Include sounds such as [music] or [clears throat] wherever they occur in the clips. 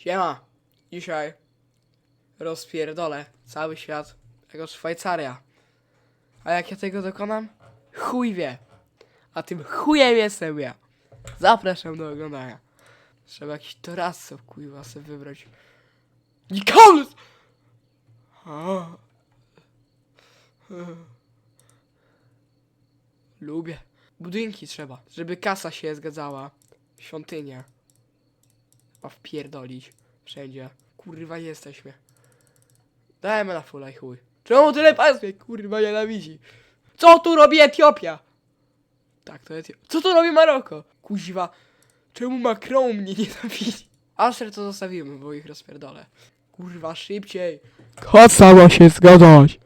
Siema. Dzisiaj rozpierdolę cały świat jako Szwajcaria. A jak ja tego dokonam? Chuj wie. A tym chujem jestem ja. Zapraszam do oglądania. Trzeba jakiś torasso kurwa sobie wybrać. Nikolos! A. Lubię. Budynki trzeba, żeby kasa się zgadzała. Świątynia. Chyba wpierdolić. Wszędzie. Kurwa jesteśmy. Dajmy na fulla i chuj. Czemu tyle państw mnie kurwa nienawidzi? Co tu robi Etiopia? Tak, to Etiopia. Co tu robi Maroko? Kuźwa. Czemu Macron mnie nienawidzi? Asher to zostawimy, bo ich rozpierdolę. Kurwa, szybciej. Kasa ma się zgadzać.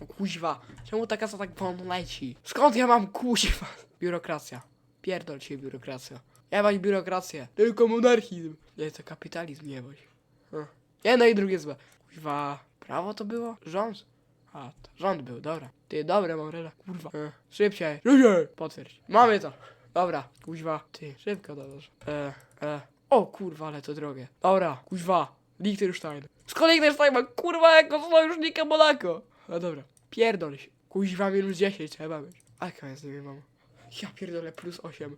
O kuźwa. Czemu ta kasa tak wolno leci? Skąd ja mam kuźwa? Biurokracja. Pierdol się biurokracja. Jebać biurokrację. Tylko monarchizm. Nie, to kapitalizm jebać. Hm. Jedno i drugie złe. Kuźwa. Prawo to było? Rząd? A, to rząd był, dobra. Ty, dobre mam rela. Kurwa. E, szybciej. Szybciej. Potwierdź. Mamy to. Dobra. Kuźwa. Ty, szybko dobrze. E, e. O kurwa, ale to drogie. Dobra. Kuźwa. Liechtenstein. Skąd Liechtenstein ma kurwa jako sojusznika Monako? No dobra. Pierdol się. Kuźwa minus 10 trzeba mieć. A jaka ja z nimi mam? Ja pierdolę plus 8.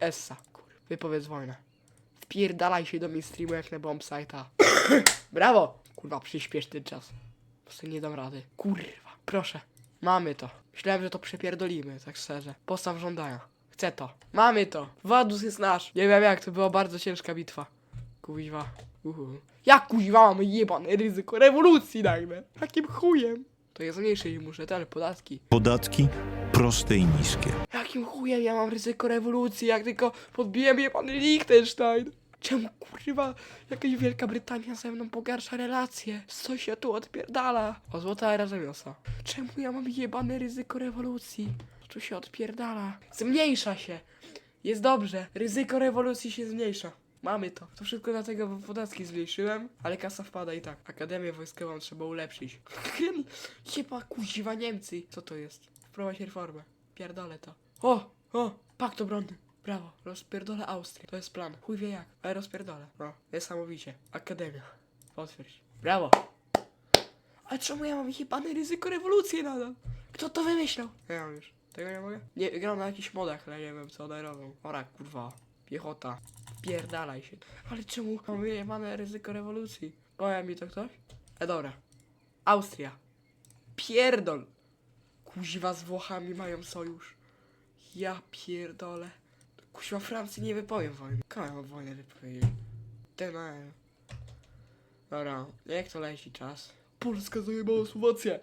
Essa, kurwa. Wypowiedz wojnę. Wpierdalaj się do mainstreamu jak na bombsite'a. Brawo! Kurwa, przyspiesz ten czas. Po prostu nie dam rady. Kurwa, proszę. Mamy to. Myślałem, że to przepierdolimy, tak szczerze. Postaw żądania. Chcę to. Mamy to. Wadus jest nasz. Nie wiem jak, to była bardzo ciężka bitwa. Kuźwa. Uhu. Jak kuźwa mamy jebane ryzyko rewolucji nagle? Jakim chujem? To jest mniejsze i muszę te podatki. Podatki proste i niskie. Jakim chujem ja mam ryzyko rewolucji, jak tylko podbiłem je pan Liechtenstein? Czemu kurwa jakaś Wielka Brytania ze mną pogarsza relacje? Co się tu odpierdala? O złota era rzemiosła. Czemu ja mam jebane ryzyko rewolucji? Co tu się odpierdala? Zmniejsza się. Jest dobrze. Ryzyko rewolucji się zmniejsza. Mamy to. To wszystko dlatego, bo podatki zmniejszyłem, ale kasa wpada i tak. Akademię wojskową trzeba ulepszyć. [laughs] Chyba kuźwa Niemcy. Co to jest? Wprowadź reformę. Pierdolę to. O! O! Pakt obronny. Brawo. Rozpierdolę Austrię. To jest plan. Chuj wie jak, ale rozpierdolę. No, niesamowicie. Akademia. Potwierdź. Brawo. Ale czemu ja mam jebane ryzyko rewolucji nadal? Kto to wymyślał? Ja mam już. Tego nie mogę? Nie, gram na jakichś modach, ale nie wiem co one robią. Ora, kurwa. Piechota. Pierdalaj się. Ale czemu mam jebane ryzyko rewolucji? Powie mi to ktoś? E, dobra. Austria. Pierdol. Kuźwa z Włochami mają sojusz. Ja pierdolę. Kuźwa Francji nie wypowiem wojny. Mam wojnę wypowiedzieć? Ten mają. Dobra, jak to leci czas? Polska zajebała Słowację.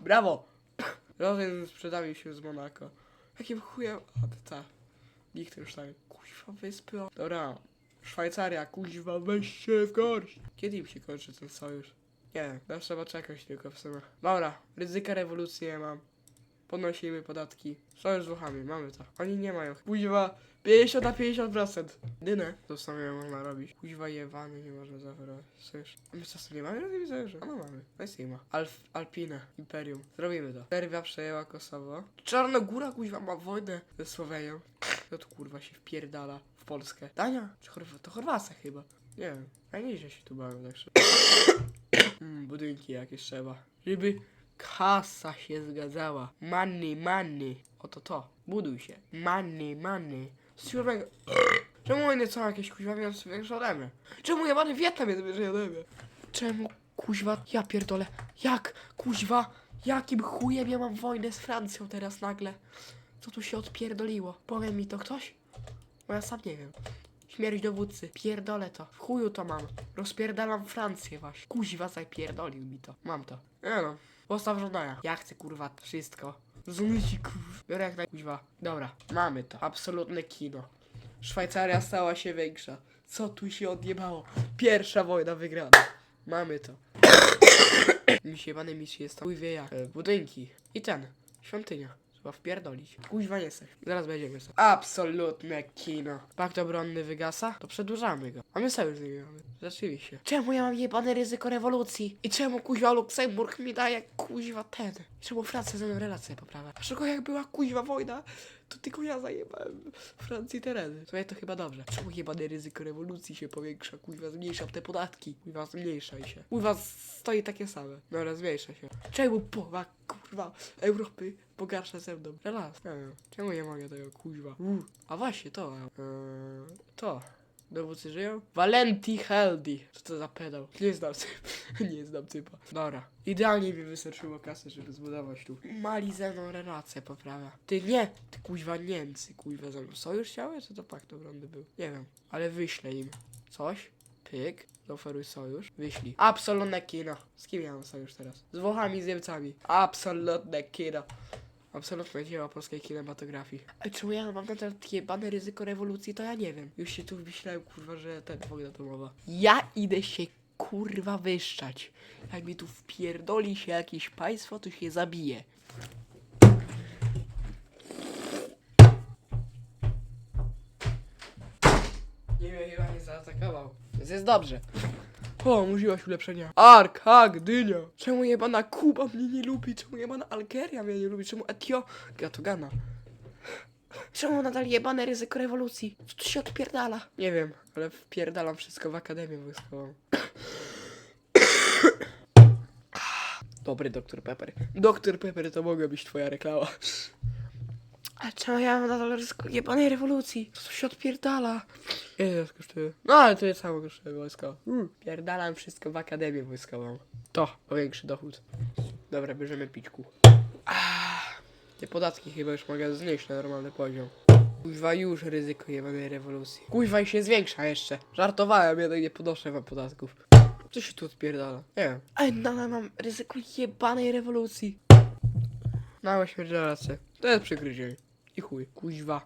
Brawo! [clears throat] Rozejm sprzedał się z Monako. Jakim chujem... To ta. Liechtenstein. Kuźwa wyspy. Dobra. Szwajcaria, kuźwa, weź się w garść. Kiedy im się kończy ten sojusz? Nie no trzeba czekać tylko w sumie. Dobra, ryzyka rewolucji nie mam. Podnosimy podatki. Sojusz z Włochami, mamy to. Oni nie mają. Kuźwa, 50 na 50%. Dynę. To sobie można robić. Kuźwa jewany, nie można zachować. Sojusz. A my co, nie mamy robić sojuszu? A no mamy. No i Sigma. Alf, Alpine, Imperium. Zrobimy to. Serbia przejęła Kosowo. Czarnogóra kuźwa ma wojnę ze Słowenią. Kto tu kurwa się wpierdala w Polskę? Dania? Czy Chorwa? To Chorwacja chyba. Nie wiem. Nieźle się tu bawią tak szczerze. [coughs] Mm, budynki jakieś trzeba. Żeby kasa się zgadzała. Money, money. Oto to. Buduj się. Money, money. Z siódmego... Czemu one są jakieś kuźwa większe ode mnie? Czemu jebany Wietnam jest wyżej ode mnie? Czemu kuźwa... Ja pierdolę. Jak kuźwa... Jakim chujem ja mam wojnę z Francją teraz nagle? Co tu się odpierdoliło? Powie mi to ktoś? Bo ja sam nie wiem. Śmierć dowódcy. Pierdolę to. W chuju to mam. Rozpierdalam Francję właśnie. Kuźwa zapierdolił mi to. Mam to. Nie no. Postaw żądania. Ja chcę kurwa wszystko. Rozumiecie kurwa? Biorę jak naj... Kuźwa. Dobra. Mamy to. Absolutne kino. Szwajcaria stała się większa. Co tu się odjebało? Pierwsza wojna wygrana. Mamy to. Mi się jebane misje jest to. Chuj wie jak. E, budynki. I ten. Świątynia. Chyba wpierdolić. Kuźwa nie jesteś. Zaraz będziemy sobie. Absolutne kino. Pakt obronny wygasa? To przedłużamy go. A my sojusz z nimi mamy. Rzeczywiście. Czemu ja mam jebane ryzyko rewolucji? I czemu kuźwa Luksemburg mi daje kuźwa ten? I czemu Francja ze mną relacje poprawia? Dlaczego jak była kuźwa wojna, to tylko ja zajebałem Francji tereny. To ja to chyba dobrze. Czemu jebane ryzyko rewolucji się powiększa? Kuźwa zmniejszam te podatki. Kuźwa zmniejszaj się. Kuźwa stoi takie same. No zmniejsza się. Czemu połowa kurwa Europy pogarsza ze mną? Relaks. Nie wiem. Czemu nie mogę tego kuźwa? Uh. A właśnie to. Eee, to. Dowódcy żyją? Valenti Heldi. Co to za pedał? Nie znam typa. [laughs] Nie znam typa. Dobra. Idealnie mi wystarczyło kasy, żeby zbudować tu. Mali ze mną relacje poprawia. Ty nie! Ty kuźwa Niemcy, kuźwa ze mną. Sojusz chciały? Co to pakt obronny był? Nie wiem. Ale wyślę im coś. Pyk. Zaoferuj sojusz. Wyślij. Absolutne kino. Z kim ja mam sojusz teraz? Z Włochami, z Niemcami. Absolutne kino. Absolutnie dzieła polskiej kinematografii. A czemu ja mam na to jebane ryzyko rewolucji, to ja nie wiem. Już się tu myślałem, kurwa, że ten wojna domowa. Ja idę się kurwa wyszczać. Jak mi tu wpierdoli się jakieś państwo, to się zabije. Nie wiem, chyba nie zaatakował. Więc jest dobrze. O, użyłaś ulepszenia. Ark, Hak, Dynia. Czemu jebana Kuba mnie nie lubi? Czemu jebana Algeria mnie nie lubi? Czemu Etiopia to Gana? Czemu nadal jebane ryzyko rewolucji? Co tu się odpierdala? Nie wiem, ale wpierdalam wszystko w Akademię Wojskową. Dobry Dr Pepper. Dr Pepper to mogła być twoja reklama. A czemu ja mam nadal ryzyko jebanej rewolucji? Co tu się odpierdala? To kosztuje? No ale to jest samo kosztuje wojsko. Mm. Pierdalam wszystko w Akademię Wojskową. To, powiększy dochód. Dobra, bierzemy piczku. Ah, te podatki chyba już mogę znieść na normalny poziom. Kuźwa już ryzyko jebanej rewolucji. Kuźwa i się zwiększa jeszcze. Żartowałem, jednak nie podnoszę wam podatków. Co się tu odpierdala? Nie wiem. Ej, nadal mam ryzyko jebanej rewolucji. Małe śmierdzielace. To jest przygryzienie. I chuj. Kuźwa.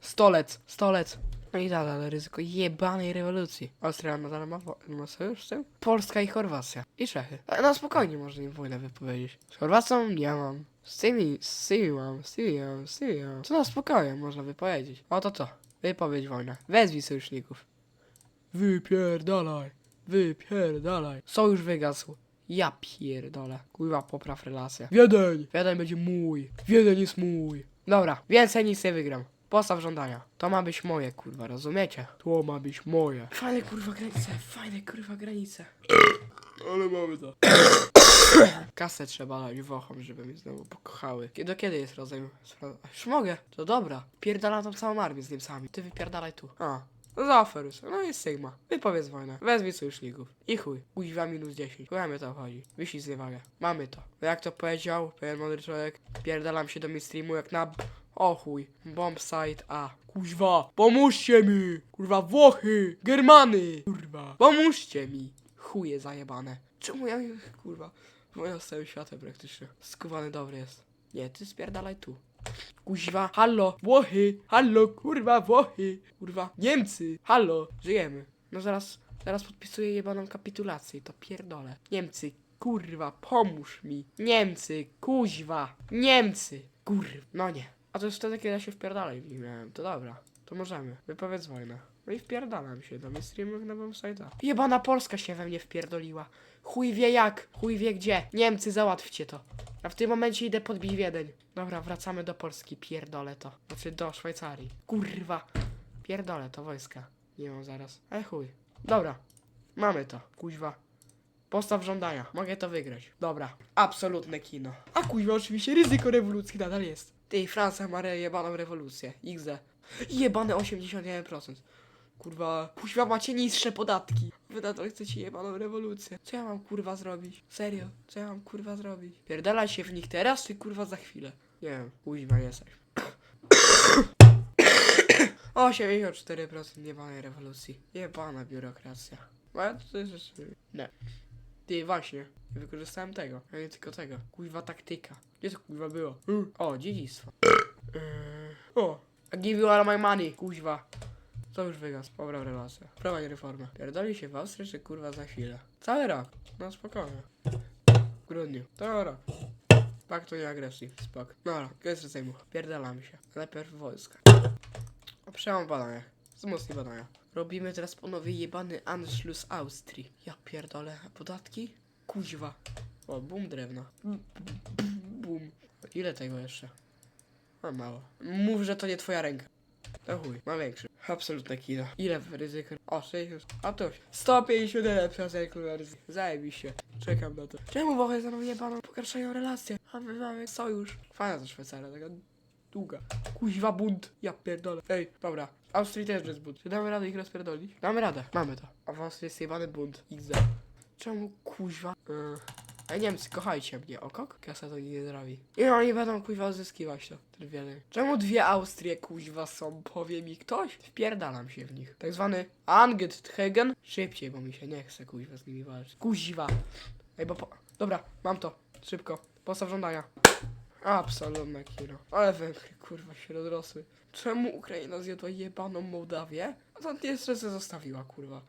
Stolec. Stolec. No i dalej, ale ryzyko jebanej rewolucji. Austria nadal ma, ma sojusz z tym? Polska i Chorwacja. I Czechy. No spokojnie można im wojnę wypowiedzieć. Z Chorwacją nie mam. Z tymi, z tymi mam, z tymi mam, z tymi mam. Co na spokojnie można wypowiedzieć. Oto to. Wypowiedź wojna. Wezwij sojuszników. Wypierdalaj. Wypierdalaj. Sojusz wygasł. Ja pierdolę. Kurwa, popraw relacje. Wiedeń! Wiedeń będzie mój. Wiedeń jest mój. Dobra, więcej nic nie wygram. Postaw żądania. To ma być moje, kurwa, rozumiecie? To ma być moje. Fajne kurwa granice, fajne kurwa granice. Ale mamy to. Kasę trzeba dać Włochom, żeby mnie znowu pokochały. Do kiedy jest rozejm? Już mogę. To dobra. Pierdalam tą całą armię z Niemcami. Ty wypierdalaj tu. A. Zaoferuj. No i Sigma. Wypowiedz wojnę. Wezwij sojuszników. I chuj. Kuźwa minus 10. Chuj to chodzi. Wyślij zniewagę. Mamy to. No jak to powiedział pewien mądry człowiek, pierdalam się do mainstreamu jak na... O chuj. Bombsite A. Kuźwa. Pomóżcie mi. Kurwa Włochy. Germany. Kurwa. Pomóżcie mi. Chuje zajebane. Czemu ja... Kurwa. Wojna z całym światem praktycznie. Skowany dobry jest. Nie, ty spierdalaj tu. Kuźwa, hallo, Włochy, hallo, kurwa, Włochy, kurwa, Niemcy, hallo, żyjemy. No zaraz, zaraz podpisuję jebaną kapitulację to pierdolę. Niemcy, kurwa, pomóż mi. Niemcy, kuźwa, Niemcy, kurwa, no nie. A to jest wtedy, kiedy ja się wpierdalaj w miałem, to dobra. To możemy, wypowiedz wojnę. No i wpierdalam się do mainstreamów na website'a. Jebana Polska się we mnie wpierdoliła. Chuj wie jak, chuj wie gdzie. Niemcy, załatwcie to. A w tym momencie idę podbić Wiedeń. Dobra, wracamy do Polski, pierdolę to. Znaczy do Szwajcarii. Kurwa. Pierdolę to wojska. Nie mam zaraz. Ale chuj. Dobra. Mamy to. Kuźwa. Postaw żądania. Mogę to wygrać. Dobra. Absolutne kino. A kuźwa, oczywiście ryzyko rewolucji nadal jest. Ty, Francja ma jebaną rewolucję. XD. Jebane 81%. Kurwa, kuźwa macie niższe podatki. Wy na to chcecie jebaną rewolucję. Co ja mam kurwa zrobić? Serio, co ja mam kurwa zrobić? Pierdalać się w nich teraz, czy kurwa za chwilę? Nie wiem, kuźwa jesteś. [coughs] 84% jebanej rewolucji. Jebana biurokracja. Ale to jest. Nie. Ty, właśnie. Nie wykorzystałem tego. A nie tylko tego. Kuźwa taktyka. Gdzie to kuźwa było? O, dziedzictwo. Yy. O. I give you all my money. Kuźwa. To już wygasł. Pobrał relację. Prowadź reformę. Pierdoli się w Austrii, czy kurwa za chwilę? Cały rok. No spokojnie. W grudniu. To rok. Pakt to nie agresji. Spok. Dobra, koniec Sejmu. Pierdalamy się. Najpierw wojska. Przełam badania. Wzmocnij badania. Robimy teraz ponownie jebany Anschluss Austrii. Ja pierdolę. Podatki? Kuźwa. O, bum drewna. Bum. Ile tego jeszcze? A mało. Mów, że to nie twoja ręka. To chuj, ma większy. Absolutne kino. Ile ryzyko? O, 60. A to 150 lepsza wersji. Zajebiście. Czekam na to. Czemu Włochy mną jebaną? Pogarszają relacje. A my mamy sojusz. Fajna to Szwajcaria, taka długa. Kuźwa bunt. Ja pierdolę. Ej, dobra. Austrii też jest bunt. Czy damy radę ich rozpierdolić? Damy radę. Mamy to. A w Austrii jest jebany bunt. XD. Czemu kuźwa? Yy. Ej Niemcy, kochajcie mnie, okok? Kasa to nie zrobi. I oni będą kuźwa odzyskiwać to. Wiele. Czemu dwie Austrie kuźwa są? Powie mi ktoś? Wpierdalam się w nich. Tak zwany Angetregen. Szybciej, bo mi się nie chce kuźwa z nimi walczyć. Kuźwa. Ej, bo po... Dobra, mam to. Szybko. Postaw żądania. Absolutne kino. Ale Węgry kurwa się rozrosły. Czemu Ukraina zjadła jebaną Mołdawię? A to se zostawiła kurwa.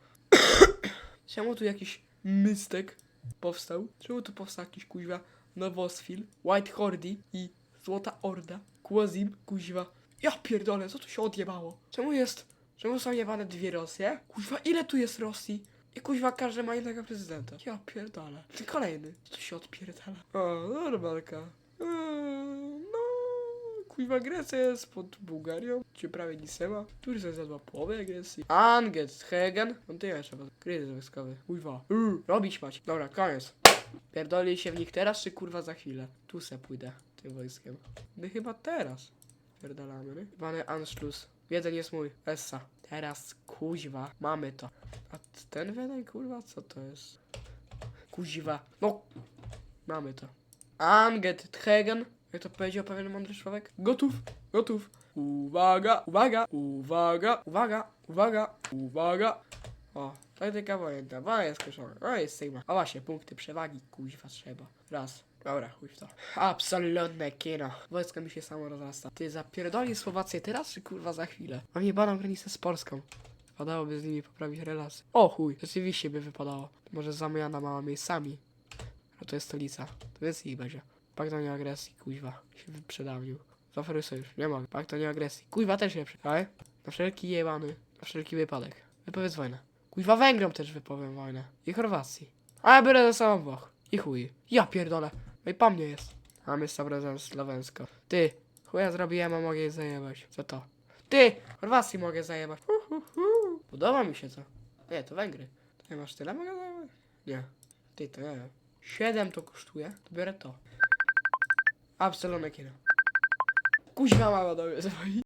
[coughs] Czemu tu jakiś mystek powstał? Czemu tu powstał jakiś kuźwa Nowosfil, White Hordy i Złota Orda? Kłazim, kuźwa. Ja pierdolę, co tu się odjebało? Czemu jest... Czemu są jebane dwie Rosje? Kuźwa, ile tu jest Rosji? I kuźwa każdy ma innego prezydenta. Ja pierdolę. Ty kolejny. Co tu się odpierdala? O, normalka. Kuźwa, Grecja jest pod Bułgarią, gdzie prawie nic nie ma. Turcja zjadła połowę Grecji. Anget, Hegen. No ty jeszcze, bo kryzys wojskowy. Kuźwa. Yy, robić mać. Dobra, koniec. Pierdoli się w nich teraz, czy kurwa za chwilę? Tu se pójdę tym wojskiem. My chyba teraz. Pierdalamy, nie? Wany Anschluss. Jeden jest mój. Essa. Teraz, kuźwa. Mamy to. A ten Wiedeń, kurwa, co to jest? Kuźwa. No. Mamy to. Anget Tregen. Jak to powiedział pewien mądry człowiek? Gotów, gotów. Uwaga, uwaga, uwaga, uwaga, uwaga, uwaga. O, taktyka wojenna, wola jest skończona. O, jest. A właśnie, punkty przewagi, kuźwa trzeba. Raz. Dobra, chuj w to. Absolutne kino. Wojsko mi się samo rozrasta. Ty zapierdoli Słowację teraz, czy kurwa za chwilę? Mam jebaną granicę z Polską. Wypadałoby z nimi poprawić relacje. O chuj, rzeczywiście by wypadało. Może zamiana mała miejscami. A to jest stolica. To więcej ich będzie. Pakt o nieagresji, kuźwa. Się wyprzedawnił. Zaferuj sojusz. Nie mogę. Pakt o nieagresji. Kuźwa też się przydaj. Na wszelki jebany. Na wszelki wypadek. Wypowiedz wojnę. Kuźwa Węgrom też wypowiem wojnę. I Chorwacji. A ja biorę ze sobą Włoch. I chuj. Ja pierdolę. No i po mnie jest. A my z Słowensko. Ty. Chuja zrobiłem, a mogę jej zajebać. Co to? Ty! Chorwacji mogę zajebać. Hu, hu. Podoba mi się to. Nie, to Węgry. To nie masz tyle mogę zajebać? Nie. Ty, to nie wiem. 7 to kosztuje. To biorę to. Absolutne kino. Kuźwa mama do mnie dzwoni.